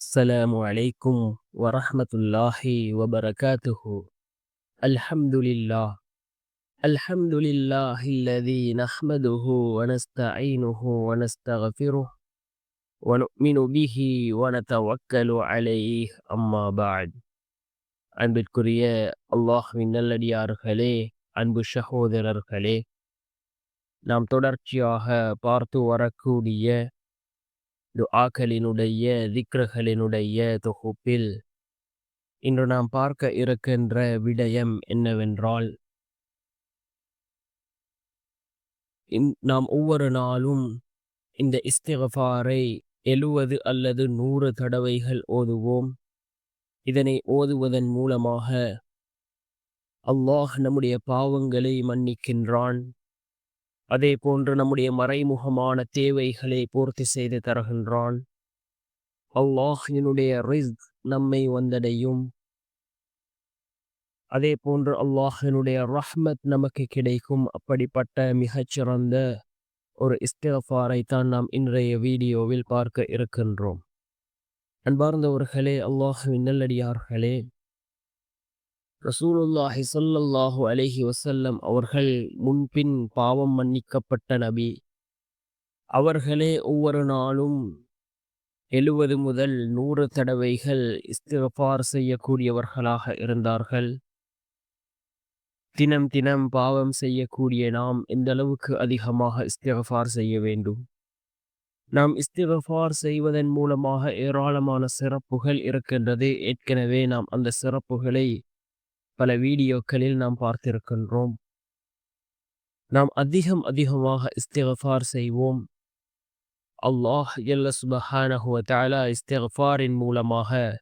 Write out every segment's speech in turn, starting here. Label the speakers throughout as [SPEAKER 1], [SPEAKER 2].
[SPEAKER 1] السلام عليكم ورحمة الله وبركاته الحمد لله الحمد لله الذي نحمده ونستعينه ونستغفره ونؤمن به ونتوكل عليه أما بعد அன்பிற்குரிய அல்லாஹ்வின் நல்லடியார்களே அன்பு சகோதரர்களே நாம் தொடர்ச்சியாக பார்த்து வரக்கூடிய துஆக்களினுடைய திக்ரகளினுடைய தொகுப்பில் இன்று நாம் பார்க்க இருக்கின்ற விடயம் என்னவென்றால் நாம் ஒவ்வொரு நாளும் இந்த இஸ்திகஃபாரை எழுவது அல்லது நூறு தடவைகள் ஓதுவோம். இதனை ஓதுவதன் மூலமாக அல்லாஹ் நம்முடைய பாவங்களை மன்னிக்கின்றான். அதே போன்று நம்முடைய மறைமுகமான தேவைகளை பூர்த்தி செய்து தருகின்றான். அல்லாஹ் என்னுடைய ரிஸ்க் நம்மை வந்தடையும். அதே போன்று அல்லாஹினுடைய ரஹ்மத் நமக்கு கிடைக்கும். அப்படிப்பட்ட மிகச்சிறந்த ஒரு இஸ்திகஃபாரை தான் நாம் இன்றைய வீடியோவில் பார்க்க இருக்கின்றோம். அன்பார்ந்தவர்களே அல்லாஹுவின் நல்லடியார்களே ரசூலுல்லாஹி சொல்லல்லாஹு அலைஹி வசல்லம் அவர்கள் முன்பின் பாவம் மன்னிக்கப்பட்ட நபி. அவர்களே ஒவ்வொரு நாளும் எழுவது முதல் நூறு தடவைகள் இஸ்திகபார் செய்யக்கூடியவர்களாக இருந்தார்கள். தினம் தினம் பாவம் செய்யக்கூடிய நாம் எந்த அளவுக்கு அதிகமாக இஸ்திகஃபார் செய்ய வேண்டும்? நாம் இஸ்திகஃபார் செய்வதன் மூலமாக ஏராளமான சிறப்புகள் இருக்கின்றது. ஏற்கனவே நாம் அந்த சிறப்புகளை பல வீடியோக்களில் நாம் பார்த்திருக்கின்றோம். நாம் அதிகம் அதிகமாக இஸ்திகஃபார் செய்வோம். அல்லாஹ் எல்ல சுபஹானஹு இஸ்திகஃபாரின் மூலமாக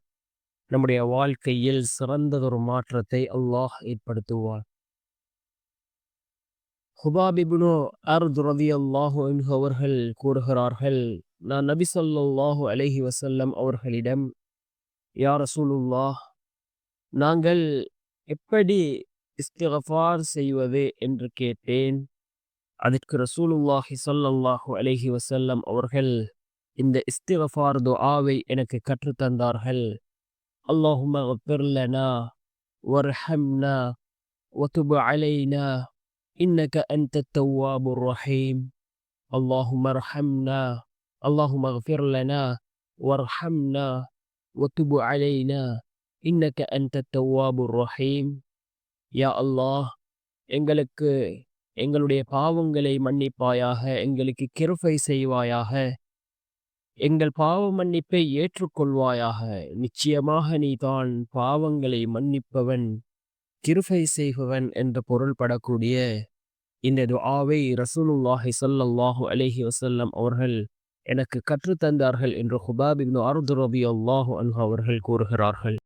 [SPEAKER 1] நம்முடைய வாழ்க்கையில் சிறந்ததொரு மாற்றத்தை அல்லாஹ் ஏற்படுத்துவார் ஹுபாபிபுனோ அர்து அல்லாஹு அன்ஹு அவர்கள் கூறுகிறார்கள் நான் நபி சொல்லாஹு அலஹி வசல்லம் அவர்களிடம் யார் ரசூலுல்லாஹ் நாங்கள் எப்படி இஸ்திகஃபார் செய்வது என்று கேட்டேன் அதற்கு ரசூலுல்லாஹி ஸல்லல்லாஹு அலைஹி வஸல்லம் அவர்கள் இந்த இஸ்திகஃபார் துஆவை எனக்கு கற்றுத் தந்தார்கள் அல்லாஹும்ம கஃபிர் லனா வர்ஹம்னா وتب علينا إنك أنت التواب الرحيم اللهم ارحمنا اللهم اغفر لنا وارحمنا وتب علينا இன்னக்க அந்த தவ்வாபுர் ரஹீம் யா அல்லாஹ் எங்களுக்கு எங்களுடைய பாவங்களை மன்னிப்பாயாக எங்களுக்கு கிருபை செய்வாயாக எங்கள் பாவ மன்னிப்பை ஏற்றுக்கொள்வாயாக. நிச்சயமாக நீதான் பாவங்களை மன்னிப்பவன் கிருபை செய்பவன் என்று பொருள்படக்கூடிய இந்த துஆவை ரசூலுல்லாஹி ஸல்லல்லாஹு அலஹி வசல்லம் அவர்கள் எனக்கு கற்றுத்தந்தார்கள் என்று ஹுபாபின் இப்னு அல்லாஹு அன்ஹா அவர்கள் கூறுகிறார்கள்.